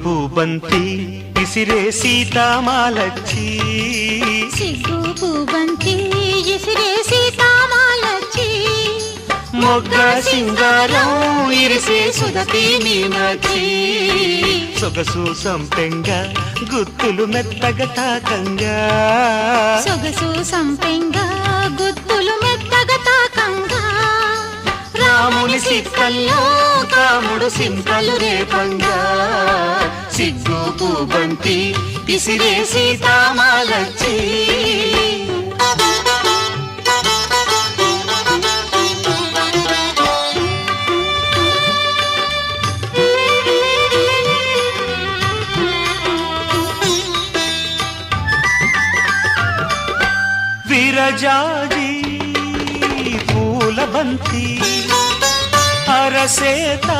బంతి విసిరే సీతామాలచ్చి. సిగ్గు పూబంతి ఇసిరే సీతామాలచ్చి. మొగ్గ సింగారం ఇరిసే సుధతి మీనాచి సొగసు సంపెంగ గుత్తులు మెత్తగా తాకంగా. సొగసు సంపెంగా గుత్తులు మెత్తగా తాకంగా. రాముని సిక్కల్లో కాముడు సింతలు రేపంగా సిగ్గుకు బంతి విసిరే సీతామాలచ్చి. విరజాజీ పూల బంతి रसेता